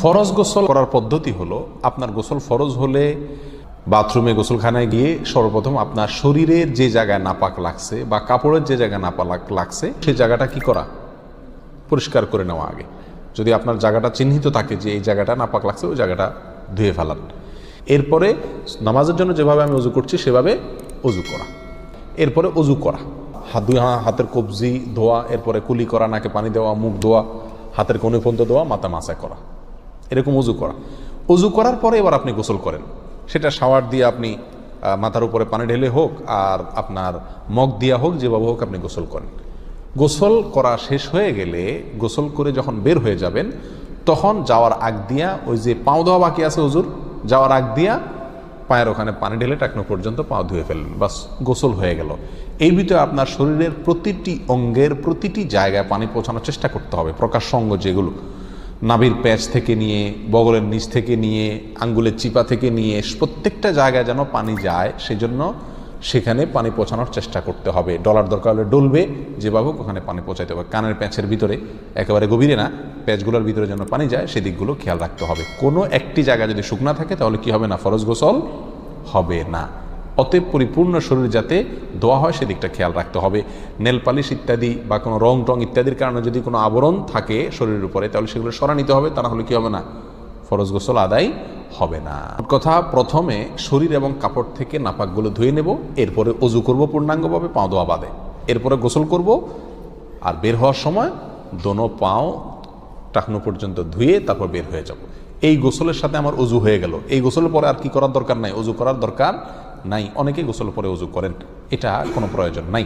ফরজ গোসল করার পদ্ধতি হলো, আপনার গোসল ফরজ হলে বাথরুমে গোসলখানায় গিয়ে সর্বপ্রথম আপনার শরীরের যে জায়গায় নাপাক লাগছে বা কাপড়ের যে জায়গায় নাপাক লাগছে সেই জায়গাটা কি করা? পরিষ্কার করে নেওয়া আগে। যদি আপনার জায়গাটা চিহ্নিত থাকে যে এই জায়গাটা নাপাক লাগছে, ওই জায়গাটা ধুয়ে ফেলান। এরপরে নামাজের জন্য যেভাবে আমি অজু করছি, সেভাবে অজু করা। এরপরে অজু করা। হাত দুই হাতের কবজি ধোয়া, এরপরে কুলি করা, নাকে পানি দেওয়া, মুখ ধোয়া, হাতের কোণে পর্যন্ত ধোয়া মাথা মাসা করা। এরকম অজু করা। অজু করার পরে এবার আপনি গোসল করেন। সেটা শাওয়ার দিয়ে আপনি মাথার উপরে পানি ঢেলে হোক আর আপনার মগ দিয়া হোক, যেভাবে হোক আপনি গোসল করেন। গোসল করা শেষ হয়ে গেলে গোসল করে যখন বের হয়ে যাবেন, তখন যাওয়ার আগ দিয়া ওই যে পাও দেওয়া বাকি আছে হুজুর, যাওয়ার আগ দিয়া পায়ের ওখানে পানি ঢেলে টাকনো পর্যন্ত পা ধুয়ে ফেললেন। বাস, গোসল হয়ে গেল। এই ভিতরে আপনার শরীরের প্রতিটি অঙ্গের প্রতিটি জায়গায় পানি পৌঁছানোর চেষ্টা করতে হবে। প্রকাশ্য অঙ্গ যেগুলো নাভির প্যাচ থেকে নিয়ে, বগলের নিচ থেকে নিয়ে, আঙ্গুলের চিপা থেকে নিয়ে, প্রত্যেকটা জায়গায় যেন পানি যায়, সেজন্য সেখানে পানি পৌঁছানোর চেষ্টা করতে হবে। ডলার দরকার হলে ডলবে যেভাবে ওখানে পানি পৌঁছাইতে হবে। কানের প্যাঁচের ভিতরে, একেবারে গভীরে না, প্যাঁচগুলোর ভিতরে যেন পানি যায় সেদিকগুলো খেয়াল রাখতে হবে। কোনো একটি জায়গা যদি শুকনা থাকে, তাহলে কি হবে না? ফরজ গোসল হবে না। অতএব পরিপূর্ণ শরীর যাতে ধোয়া হয়, সেদিকটা খেয়াল রাখতে হবে। নেল পালিশ ইত্যাদি বা কোনো রং টং ইত্যাদির কারণে যদি কোনো আবরণ থাকে শরীরের উপরে, তাহলে সেগুলো সরা নিতে হবে, তা না হলে কি হবে না? ফরজ গোসল আদায় হবে না। কথা, প্রথমে শরীর এবং কাপড় থেকে নাপাকগুলো ধুয়ে নেব, এরপরে অজু করব পূর্ণাঙ্গভাবে, পাও দোয়া বাদে। এরপরে গোসল করব, আর বের হওয়ার সময় দোনো পাও টাকনো পর্যন্ত ধুয়ে তারপর বের হয়ে যাব। এই গোসলের সাথে আমার অজু হয়ে গেল। এই গোসলের পরে আর কি করার দরকার নাই? অজু করার দরকার নাই। অনেকেই গোসল পরে উজু করেন। এটা কোনো প্রয়োজন নাই।